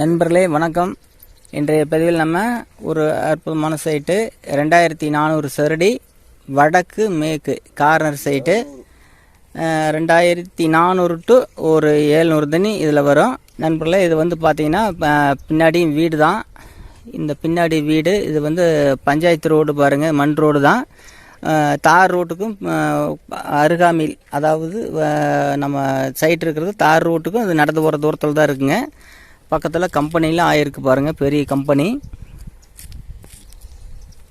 நண்பர்களே வணக்கம். இன்றைய பதிவில் நம்ம ஒரு அற்புதமான சைட்டு ரெண்டாயிரத்தி நானூறு சரடி வடக்கு மேற்கு கார்னர் சைட்டு. ரெண்டாயிரத்தி நானூறு டு ஒரு ஏழ்நூறு தண்ணி இதில் வரும். நண்பர்களே இது வந்து பார்த்தீங்கன்னா பின்னாடியும் பின்னாடி வீடு தான். இந்த பின்னாடி வீடு இது வந்து பஞ்சாயத்து ரோடு பாருங்கள் மண் ரோடு தான். தார் ரோட்டுக்கும் அருகாமையில் அதாவது நம்ம சைட் இருக்கிறது தார் ரோட்டுக்கும் அது நடந்து போகிற தூரத்தில் தான் இருக்குங்க. பக்கத்தில் கம்பெனிலாம் ஆயிருக்கு பாருங்கள் பெரிய கம்பெனி.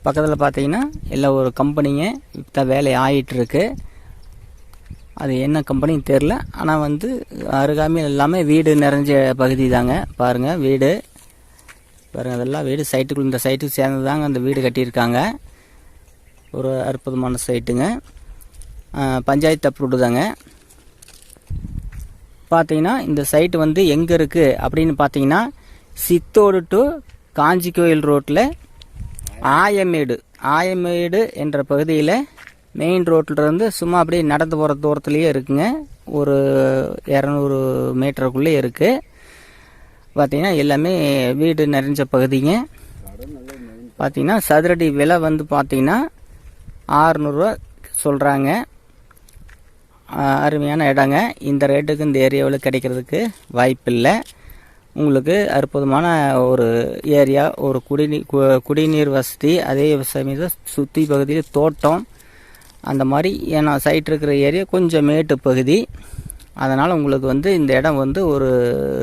பக்கத்தில் பார்த்தீங்கன்னா எல்லா ஒரு கம்பெனிங்க இப்போ வேலை ஆகிட்டுருக்கு அது என்ன கம்பெனின்னு தெரில ஆனால் வந்து அருகாமையில் எல்லாமே வீடு நிறைஞ்ச பகுதி தாங்க. பாருங்கள் வீடு. பாருங்கள் அதெல்லாம் வீடு சைட்டுக்குள்ள இந்த சைட்டுக்கு சேர்ந்து தாங்க அந்த வீடு கட்டியிருக்காங்க. ஒரு அற்புதமான சைட்டுங்க பஞ்சாயத்து அப்ரூவ்டு தாங்க. பார்த்தீங்கன்னா இந்த சைட் வந்து எங்கே இருக்குது அப்படின்னு பார்த்தீங்கன்னா சித்தோடு டு காஞ்சி கோயில் ரோட்டில் ஆயமேடு. ஆயமேடு என்ற பகுதியில் மெயின் ரோட்டிலிருந்து சும்மா அப்படியே நடந்து போகிற தூரத்துலேயே இருக்குங்க. ஒரு இரநூறு மீட்டருக்குள்ளே இருக்குது பார்த்திங்கன்னா எல்லாமே வீடு நிறைஞ்ச பகுதிங்க. பார்த்திங்கன்னா சதுரடி விலை வந்து பார்த்திங்கன்னா ஆறுநூறுவா சொல்கிறாங்க அருமையான இடங்க. இந்த ரேட்டுக்கு இந்த ஏரியாவில் கிடைக்கிறதுக்கு வாய்ப்பில்லை. உங்களுக்கு அற்புதமான ஒரு ஏரியா ஒரு குடிநீர் கு- குடிநீர் வசதி அதே சமயம் சுற்றி பகுதியில் தோட்டம் அந்த மாதிரி ஏன்னா சைட் இருக்கிற ஏரியா கொஞ்சம் மேட்டு பகுதி. அதனால் உங்களுக்கு வந்து இந்த இடம் வந்து ஒரு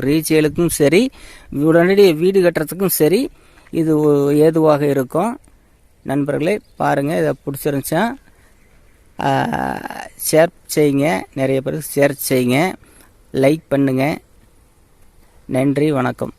ரீச்சேலுக்கும் சரி உடனடி வீடு கட்டுறதுக்கும் சரி இது ஏதுவாக இருக்கும். நண்பர்களே பாருங்கள் இதை பிடிச்சிருந்துச்சா ஷேர் செய்யுங்க. நிறைய பேருக்கு ஷேர் செய்யுங்க. லைக் பண்ணுங்கள் நன்றி வணக்கம்.